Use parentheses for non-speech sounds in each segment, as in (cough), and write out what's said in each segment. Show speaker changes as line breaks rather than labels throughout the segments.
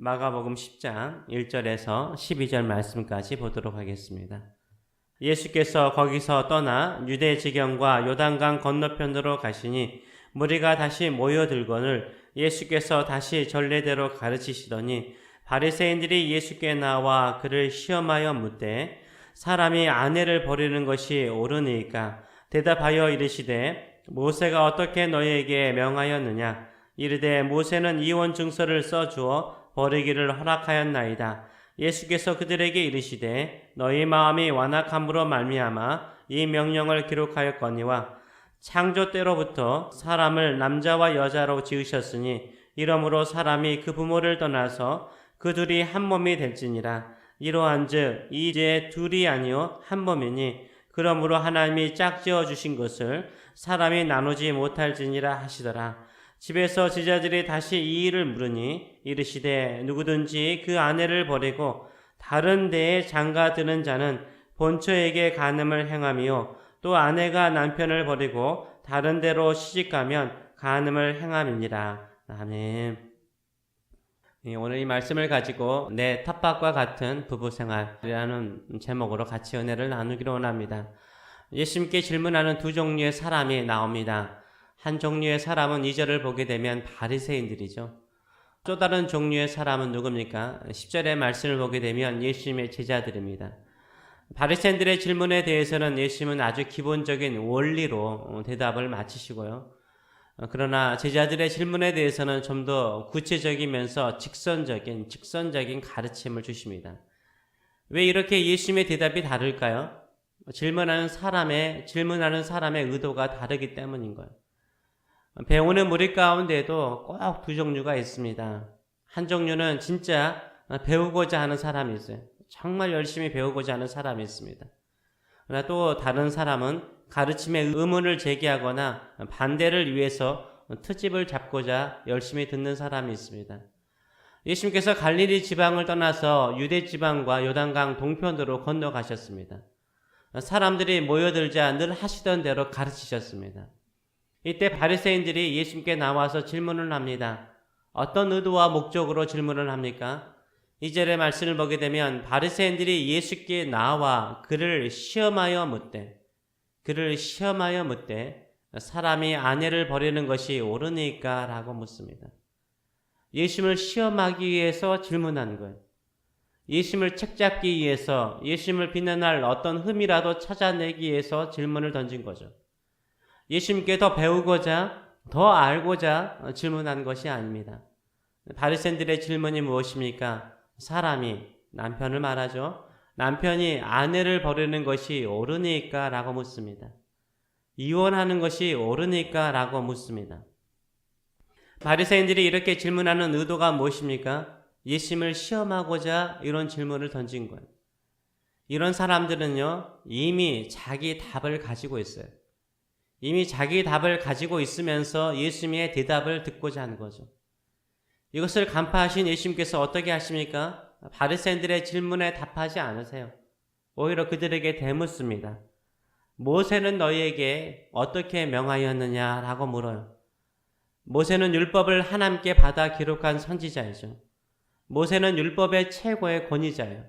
마가복음 10장 1절에서 12절 말씀까지 보도록 하겠습니다. 예수께서 거기서 떠나 유대 지경과 요단강 건너편으로 가시니 무리가 다시 모여들거늘 예수께서 다시 전례대로 가르치시더니 바리새인들이 예수께 나와 그를 시험하여 묻되 사람이 아내를 버리는 것이 옳으니까 대답하여 이르시되 모세가 어떻게 너희에게 명하였느냐 이르되 모세는 이혼 증서를 써 주어 버리기를 허락하였나이다. 예수께서 그들에게 이르시되 너희 마음이 완악함으로 말미암아 이 명령을 기록하였거니와 창조 때로부터 사람을 남자와 여자로 지으셨으니 이러므로 사람이 그 부모를 떠나서 그 둘이 한 몸이 될지니라 이러한즉 이제 둘이 아니요 한 몸이니 그러므로 하나님이 짝지어 주신 것을 사람이 나누지 못할지니라 하시더라 집에서 제자들이 다시 이 일을 물으니 이르시되 누구든지 그 아내를 버리고 다른 데에 장가드는 자는 본처에게 간음을 행함이요 또 아내가 남편을 버리고 다른 데로 시집가면 간음을 행함이니라 아멘. 예, 오늘 이 말씀을 가지고 내 텃밭과 같은 부부 생활이라는 제목으로 같이 은혜를 나누기로 원합니다. 예수님께 질문하는 두 종류의 사람이 나옵니다. 한 종류의 사람은 이절을 보게 되면 바리새인들이죠. 또 다른 종류의 사람은 누굽니까? 10절의 말씀을 보게 되면 예수님의 제자들입니다. 바리새인들의 질문에 대해서는 예수님은 아주 기본적인 원리로 대답을 마치시고요. 그러나 제자들의 질문에 대해서는 좀 더 구체적이면서 직선적인 직선적인 가르침을 주십니다. 왜 이렇게 예수님의 대답이 다를까요? 질문하는 사람의 질문하는 사람의 의도가 다르기 때문인 거예요. 배우는 무리 가운데도 꼭 두 종류가 있습니다. 한 종류는 진짜 배우고자 하는 사람이 있어요. 정말 열심히 배우고자 하는 사람이 있습니다. 그러나 또 다른 사람은 가르침에 의문을 제기하거나 반대를 위해서 트집을 잡고자 열심히 듣는 사람이 있습니다. 예수님께서 갈릴리 지방을 떠나서 유대 지방과 요단강 동편으로 건너가셨습니다. 사람들이 모여들자 늘 하시던 대로 가르치셨습니다. 이때 바리새인들이 예수님께 나와서 질문을 합니다. 어떤 의도와 목적으로 질문을 합니까? 이절의 말씀을 보게 되면 바리새인들이 예수께 나와 그를 시험하여 묻되 그를 시험하여 묻되 사람이 아내를 버리는 것이 옳으니까 라고 묻습니다. 예수님을 시험하기 위해서 질문한 거예요. 예수님을 책잡기 위해서 예수님을 비난할 어떤 흠이라도 찾아내기 위해서 질문을 던진 거죠. 예수님께 더 배우고자 더 알고자 질문한 것이 아닙니다. 바리새인들의 질문이 무엇입니까? 사람이 남편을 말하죠. 남편이 아내를 버리는 것이 옳으니까라고 묻습니다. 이혼하는 것이 옳으니까라고 묻습니다. 바리새인들이 이렇게 질문하는 의도가 무엇입니까? 예수님을 시험하고자 이런 질문을 던진 거예요. 이런 사람들은요, 이미 자기 답을 가지고 있어요. 이미 자기 답을 가지고 있으면서 예수님의 대답을 듣고자 하는 거죠. 이것을 간파하신 예수님께서 어떻게 하십니까? 바리새인들의 질문에 답하지 않으세요. 오히려 그들에게 대묻습니다. 모세는 너희에게 어떻게 명하였느냐라고 물어요. 모세는 율법을 하나님께 받아 기록한 선지자이죠. 모세는 율법의 최고의 권위자예요.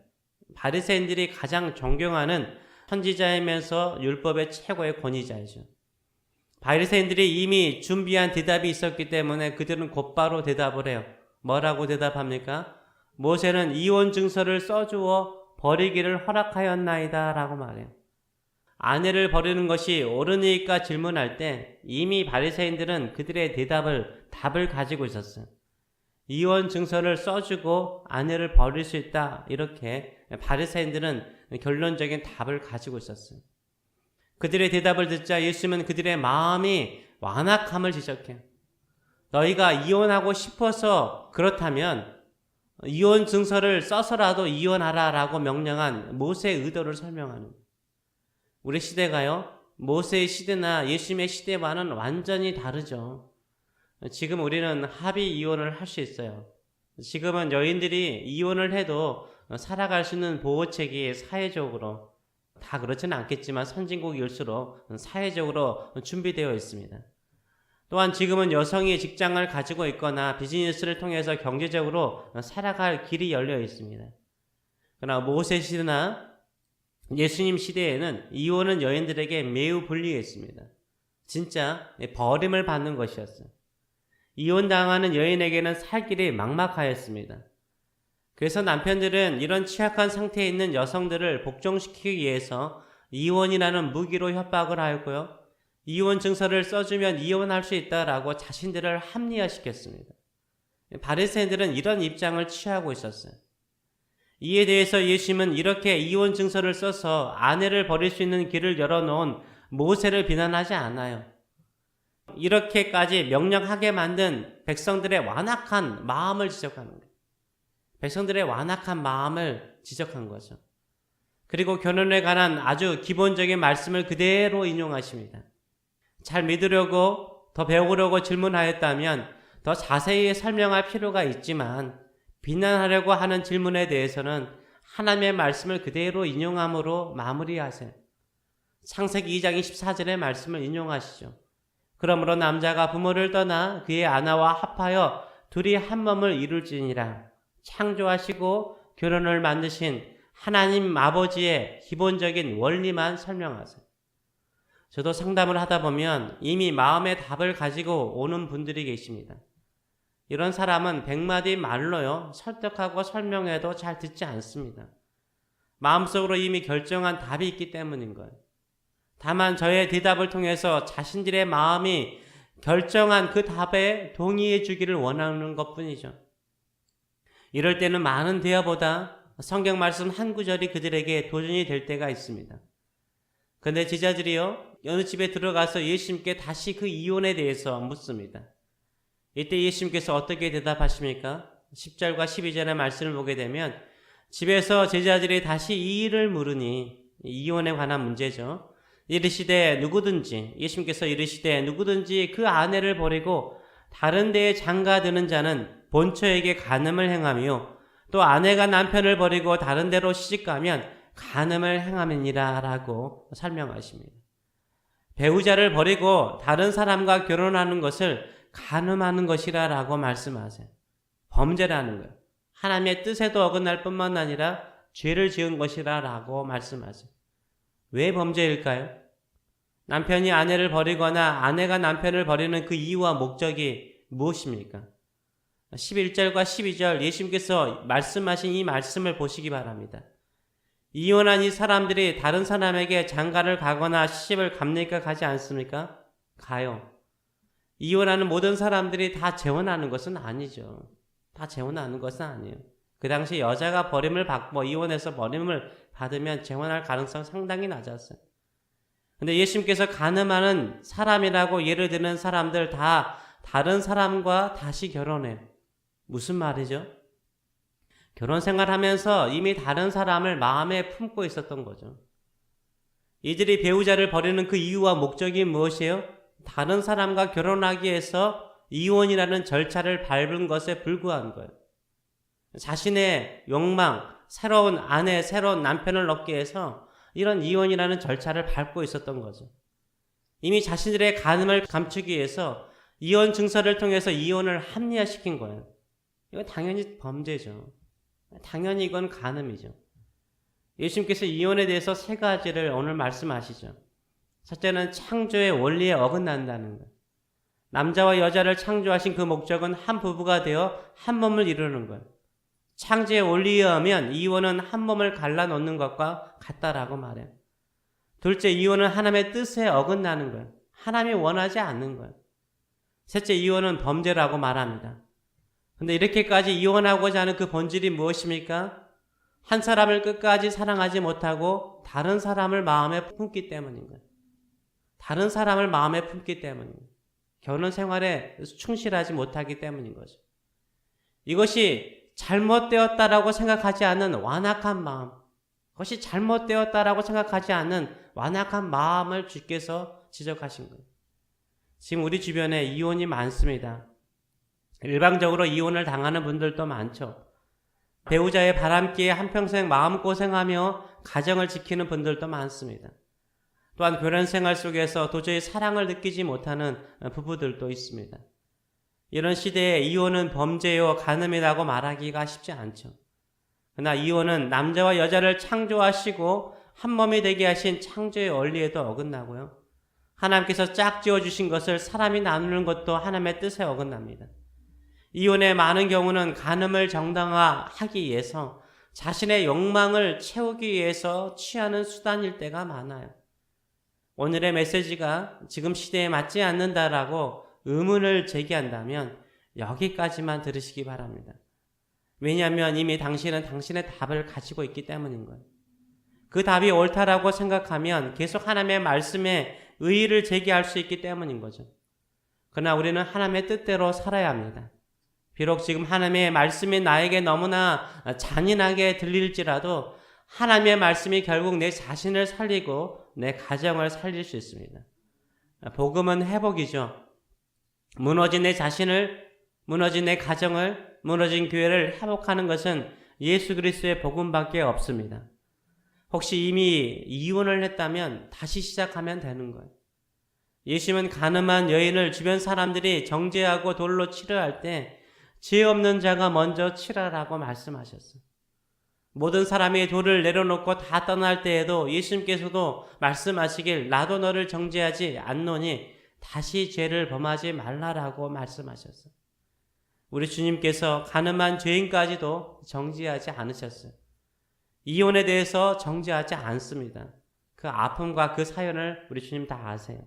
바리새인들이 가장 존경하는 선지자이면서 율법의 최고의 권위자이죠. 바리새인들이 이미 준비한 대답이 있었기 때문에 그들은 곧바로 대답을 해요. 뭐라고 대답합니까? 모세는 이혼 증서를 써주어 버리기를 허락하였나이다라고 말해요. 아내를 버리는 것이 옳으니까 질문할 때 이미 바리새인들은 그들의 대답을 답을 가지고 있었어요. 이혼 증서를 써주고 아내를 버릴 수 있다 이렇게 바리새인들은 결론적인 답을 가지고 있었어요. 그들의 대답을 듣자 예수님은 그들의 마음이 완악함을 지적해요. 너희가 이혼하고 싶어서 그렇다면 이혼 증서를 써서라도 이혼하라라고 명령한 모세의 의도를 설명하는 우리 시대가요. 모세의 시대나 예수님의 시대와는 완전히 다르죠. 지금 우리는 합의 이혼을 할 수 있어요. 지금은 여인들이 이혼을 해도 살아갈 수 있는 보호책이 사회적으로 다 그렇지는 않겠지만 선진국일수록 사회적으로 준비되어 있습니다. 또한 지금은 여성이 직장을 가지고 있거나 비즈니스를 통해서 경제적으로 살아갈 길이 열려 있습니다. 그러나 모세 시대나 예수님 시대에는 이혼은 여인들에게 매우 불리했습니다. 진짜 버림을 받는 것이었어요. 이혼당하는 여인에게는 살 길이 막막하였습니다. 그래서 남편들은 이런 취약한 상태에 있는 여성들을 복종시키기 위해서 이혼이라는 무기로 협박을 하였고요. 이혼 증서를 써주면 이혼할 수 있다라고 자신들을 합리화시켰습니다. 바리새인들은 이런 입장을 취하고 있었어요. 이에 대해서 예수님은 이렇게 이혼 증서를 써서 아내를 버릴 수 있는 길을 열어놓은 모세를 비난하지 않아요. 이렇게까지 명령하게 만든 백성들의 완악한 마음을 지적하는 거예요. 백성들의 완악한 마음을 지적한 거죠. 그리고 결혼에 관한 아주 기본적인 말씀을 그대로 인용하십니다. 잘 믿으려고 더 배우려고 질문하였다면 더 자세히 설명할 필요가 있지만 비난하려고 하는 질문에 대해서는 하나님의 말씀을 그대로 인용함으로 마무리하세요. 창세기 2장 24절의 말씀을 인용하시죠. 그러므로 남자가 부모를 떠나 그의 아내와 합하여 둘이 한 몸을 이룰지니라. 창조하시고 결혼을 만드신 하나님 아버지의 기본적인 원리만 설명하세요. 저도 상담을 하다 보면 이미 마음의 답을 가지고 오는 분들이 계십니다. 이런 사람은 백마디 말로요, 설득하고 설명해도 잘 듣지 않습니다. 마음속으로 이미 결정한 답이 있기 때문인 거예요. 다만 저의 대답을 통해서 자신들의 마음이 결정한 그 답에 동의해 주기를 원하는 것 뿐이죠. 이럴 때는 많은 대화보다 성경 말씀 한 구절이 그들에게 도전이 될 때가 있습니다. 근데 제자들이요, 어느 집에 들어가서 예수님께 다시 그 이혼에 대해서 묻습니다. 이때 예수님께서 어떻게 대답하십니까? 10절과 12절의 말씀을 보게 되면 집에서 제자들이 다시 이 일을 물으니 이혼에 관한 문제죠. 이르시되 누구든지 예수님께서 이르시되 누구든지 그 아내를 버리고 다른 데에 장가드는 자는 본처에게 간음을 행하며 또 아내가 남편을 버리고 다른 데로 시집가면 간음을 행함이니라라고 설명하십니다. 배우자를 버리고 다른 사람과 결혼하는 것을 간음하는 것이라라고 말씀하세요. 범죄라는 거예요. 하나님의 뜻에도 어긋날 뿐만 아니라 죄를 지은 것이라라고 말씀하세요. 왜 범죄일까요? 남편이 아내를 버리거나 아내가 남편을 버리는 그 이유와 목적이 무엇입니까? 11절과 12절 예수님께서 말씀하신 이 말씀을 보시기 바랍니다. 이혼한 이 사람들이 다른 사람에게 장가를 가거나 시집을 갑니까? 가지 않습니까? 가요. 이혼하는 모든 사람들이 다 재혼하는 것은 아니죠. 다 재혼하는 것은 아니에요. 그 당시 여자가 버림을 받고 이혼해서 버림을 받으면 재혼할 가능성 상당히 낮았어요. 근데 예수님께서 가늠하는 사람이라고 예를 드는 사람들 다 다른 사람과 다시 결혼해요. 무슨 말이죠? 결혼 생활하면서 이미 다른 사람을 마음에 품고 있었던 거죠. 이들이 배우자를 버리는 그 이유와 목적이 무엇이에요? 다른 사람과 결혼하기 위해서 이혼이라는 절차를 밟은 것에 불구한 거예요. 자신의 욕망, 새로운 아내, 새로운 남편을 얻기 위해서 이런 이혼이라는 절차를 밟고 있었던 거죠. 이미 자신들의 간음을 감추기 위해서 이혼 증서를 통해서 이혼을 합리화시킨 거예요. 이건 당연히 범죄죠. 당연히 이건 간음이죠. 예수님께서 이혼에 대해서 세 가지를 오늘 말씀하시죠. 첫째는 창조의 원리에 어긋난다는 것. 남자와 여자를 창조하신 그 목적은 한 부부가 되어 한 몸을 이루는 것. 창조의 원리에 의하면 이혼은 한 몸을 갈라놓는 것과 같다라고 말해요. 둘째, 이혼은 하나님의 뜻에 어긋나는 거예요. 하나님이 원하지 않는 거예요. 셋째, 이혼은 범죄라고 말합니다. 근데 이렇게까지 이혼하고자 하는 그 본질이 무엇입니까? 한 사람을 끝까지 사랑하지 못하고 다른 사람을 마음에 품기 때문인 거예요. 다른 사람을 마음에 품기 거예요. 결혼 생활에 충실하지 못하기 때문인 거죠. 이것이 잘못되었다라고 생각하지 않는 완악한 마음, 그것이 잘못되었다라고 생각하지 않는 완악한 마음을 주께서 지적하신 거예요. 지금 우리 주변에 이혼이 많습니다. 일방적으로 이혼을 당하는 분들도 많죠. 배우자의 바람기에 한평생 마음고생하며 가정을 지키는 분들도 많습니다. 또한 결혼 생활 속에서 도저히 사랑을 느끼지 못하는 부부들도 있습니다. 이런 시대에 이혼은 범죄요 간음이라고 말하기가 쉽지 않죠. 그러나 이혼은 남자와 여자를 창조하시고 한 몸이 되게 하신 창조의 원리에도 어긋나고요. 하나님께서 짝 지어 주신 것을 사람이 나누는 것도 하나님의 뜻에 어긋납니다. 이혼의 많은 경우는 간음을 정당화하기 위해서 자신의 욕망을 채우기 위해서 취하는 수단일 때가 많아요. 오늘의 메시지가 지금 시대에 맞지 않는다라고 의문을 제기한다면 여기까지만 들으시기 바랍니다. 왜냐하면 이미 당신은 당신의 답을 가지고 있기 때문인 거예요. 그 답이 옳다라고 생각하면 계속 하나님의 말씀에 의의를 제기할 수 있기 때문인 거죠. 그러나 우리는 하나님의 뜻대로 살아야 합니다. 비록 지금 하나님의 말씀이 나에게 너무나 잔인하게 들릴지라도 하나님의 말씀이 결국 내 자신을 살리고 내 가정을 살릴 수 있습니다. 복음은 회복이죠. 무너진 내 자신을, 무너진 내 가정을, 무너진 교회를 회복하는 것은 예수 그리스도의 복음밖에 없습니다. 혹시 이미 이혼을 했다면 다시 시작하면 되는 거예요. 예수님은 가늠한 여인을 주변 사람들이 정죄하고 돌로 치료할 때 죄 없는 자가 먼저 치라라고 말씀하셨어요. 모든 사람이 돌을 내려놓고 다 떠날 때에도 예수님께서도 말씀하시길 나도 너를 정죄하지 않노니 다시 죄를 범하지 말라라고 말씀하셨어요. 우리 주님께서 가늠한 죄인까지도 정죄하지 않으셨어요. 이혼에 대해서 정죄하지 않습니다. 그 아픔과 그 사연을 우리 주님 다 아세요.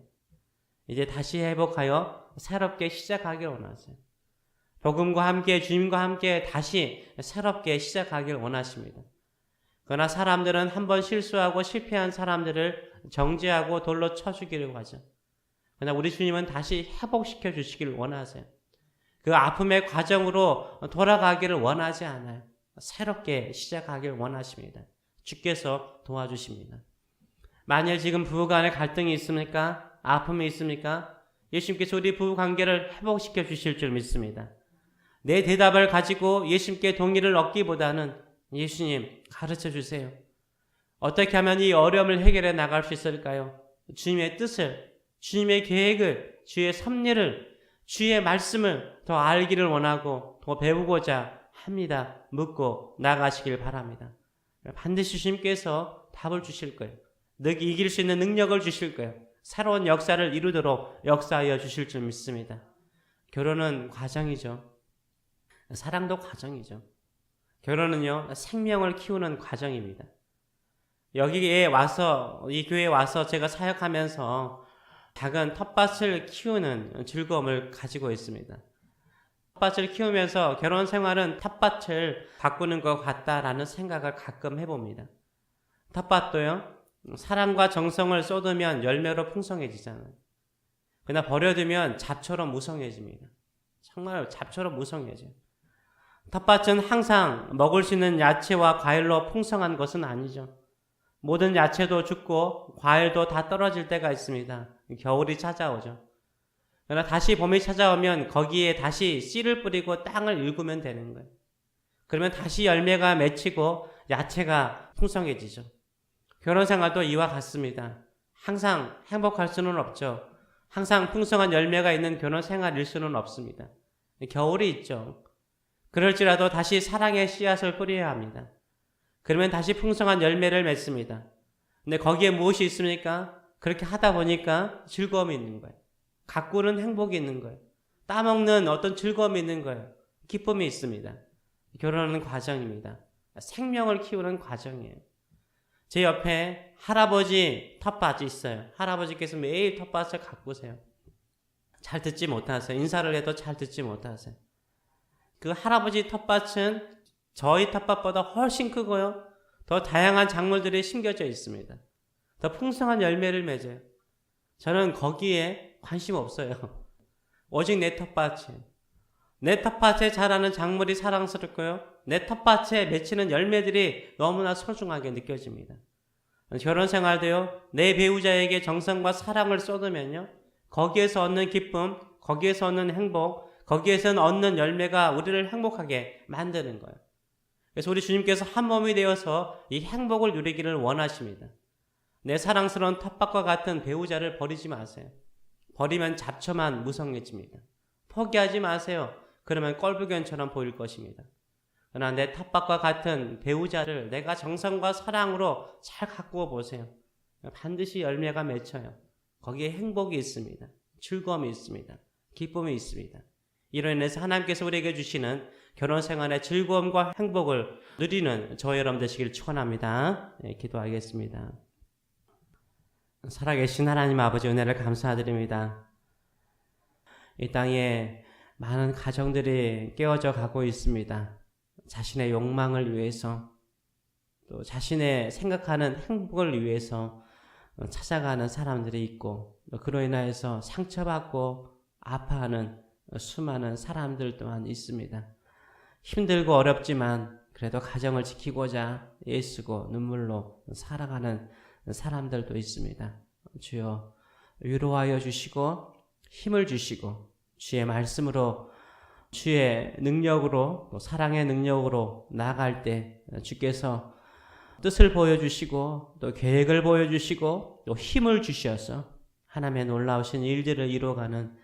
이제 다시 회복하여 새롭게 시작하길 원하세요. 복음과 함께 주님과 함께 다시 새롭게 시작하길 원하십니다. 그러나 사람들은 한번 실수하고 실패한 사람들을 정죄하고 돌로 쳐 죽이려고 하죠. 그러나 우리 주님은 다시 회복시켜 주시길 원하세요. 그 아픔의 과정으로 돌아가기를 원하지 않아요. 새롭게 시작하길 원하십니다. 주께서 도와주십니다. 만일 지금 부부 간에 갈등이 있습니까? 아픔이 있습니까? 예수님께서 우리 부부 관계를 회복시켜 주실 줄 믿습니다. 내 대답을 가지고 예수님께 동의를 얻기보다는 예수님 가르쳐 주세요. 어떻게 하면 이 어려움을 해결해 나갈 수 있을까요? 주님의 뜻을, 주님의 계획을, 주의 섭리를, 주의 말씀을 더 알기를 원하고 더 배우고자 합니다. 묻고 나가시길 바랍니다. 반드시 주님께서 답을 주실 거예요. 이길 수 있는 능력을 주실 거예요. 새로운 역사를 이루도록 역사하여 주실 줄 믿습니다. 결혼은 과정이죠. 사랑도 과정이죠. 결혼은요, 생명을 키우는 과정입니다. 여기에 와서, 이 교회에 와서 제가 사역하면서 작은 텃밭을 키우는 즐거움을 가지고 있습니다. 텃밭을 키우면서 결혼 생활은 텃밭을 바꾸는 것 같다라는 생각을 가끔 해봅니다. 텃밭도요, 사랑과 정성을 쏟으면 열매로 풍성해지잖아요. 그러나 버려두면 잡처럼 무성해집니다. 정말 잡처럼 무성해져요. 텃밭은 항상 먹을 수 있는 야채와 과일로 풍성한 것은 아니죠. 모든 야채도 죽고 과일도 다 떨어질 때가 있습니다. 겨울이 찾아오죠. 그러나 다시 봄이 찾아오면 거기에 다시 씨를 뿌리고 땅을 일구면 되는 거예요. 그러면 다시 열매가 맺히고 야채가 풍성해지죠. 결혼 생활도 이와 같습니다. 항상 행복할 수는 없죠. 항상 풍성한 열매가 있는 결혼 생활일 수는 없습니다. 겨울이 있죠. 그럴지라도 다시 사랑의 씨앗을 뿌려야 합니다. 그러면 다시 풍성한 열매를 맺습니다. 근데 거기에 무엇이 있습니까? 그렇게 하다 보니까 즐거움이 있는 거예요. 가꾸는 행복이 있는 거예요. 따먹는 어떤 즐거움이 있는 거예요. 기쁨이 있습니다. 결혼하는 과정입니다. 생명을 키우는 과정이에요. 제 옆에 할아버지 텃밭이 있어요. 할아버지께서 매일 텃밭을 가꾸세요. 잘 듣지 못하세요. 인사를 해도 잘 듣지 못하세요. 그 할아버지 텃밭은 저희 텃밭보다 훨씬 크고요. 더 다양한 작물들이 심겨져 있습니다. 더 풍성한 열매를 맺어요. 저는 거기에 관심 없어요. (laughs) 오직 내 텃밭에. 내 텃밭에 자라는 작물이 사랑스럽고요. 내 텃밭에 맺히는 열매들이 너무나 소중하게 느껴집니다. 결혼 생활도요, 내 배우자에게 정성과 사랑을 쏟으면요, 거기에서 얻는 기쁨, 거기에서 얻는 행복, 거기에서 얻는 열매가 우리를 행복하게 만드는 거예요. 그래서 우리 주님께서 한 몸이 되어서 이 행복을 누리기를 원하십니다. 내 사랑스러운 텃밭과 같은 배우자를 버리지 마세요. 버리면 잡초만 무성해집니다. 포기하지 마세요. 그러면 꼴불견처럼 보일 것입니다. 그러나 내 텃밭과 같은 배우자를 내가 정성과 사랑으로 잘 가꾸어 보세요. 반드시 열매가 맺혀요. 거기에 행복이 있습니다. 즐거움이 있습니다. 기쁨이 있습니다. 이로 인해서 하나님께서 우리에게 주시는 결혼 생활의 즐거움과 행복을 누리는 저 여러분 되시길 축원합니다. 네, 기도하겠습니다. 살아계신 하나님 아버지 은혜를 감사드립니다. 이 땅에 많은 가정들이 깨어져 가고 있습니다. 자신의 욕망을 위해서 또 자신의 생각하는 행복을 위해서 찾아가는 사람들이 있고 또 그로 인하여서 상처받고 아파하는 수많은 사람들 또한 있습니다. 힘들고 어렵지만 그래도 가정을 지키고자 애쓰고 눈물로 살아가는 사람들도 있습니다. 주여 위로하여 주시고 힘을 주시고 주의 말씀으로 주의 능력으로 또 사랑의 능력으로 나아갈 때 주께서 뜻을 보여주시고 또 계획을 보여주시고 또 힘을 주셔서 하나님의 놀라우신 일들을 이루어가는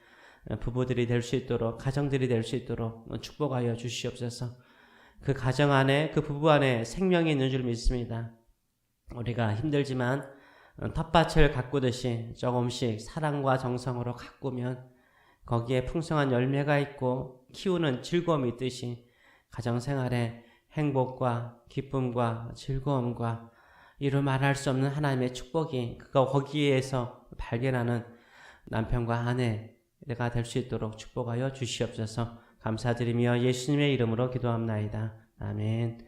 부부들이 될 수 있도록 가정들이 될 수 있도록 축복하여 주시옵소서. 그 가정 안에 그 부부 안에 생명이 있는 줄 믿습니다. 우리가 힘들지만 텃밭을 가꾸듯이 조금씩 사랑과 정성으로 가꾸면 거기에 풍성한 열매가 있고 키우는 즐거움이 있듯이 가정 생활에 행복과 기쁨과 즐거움과 이루 말할 수 없는 하나님의 축복이 그가 거기에서 발견하는 남편과 아내 가 될 수 있도록 축복하여 주시옵소서 감사드리며 예수님의 이름으로 기도합나이다. 아멘.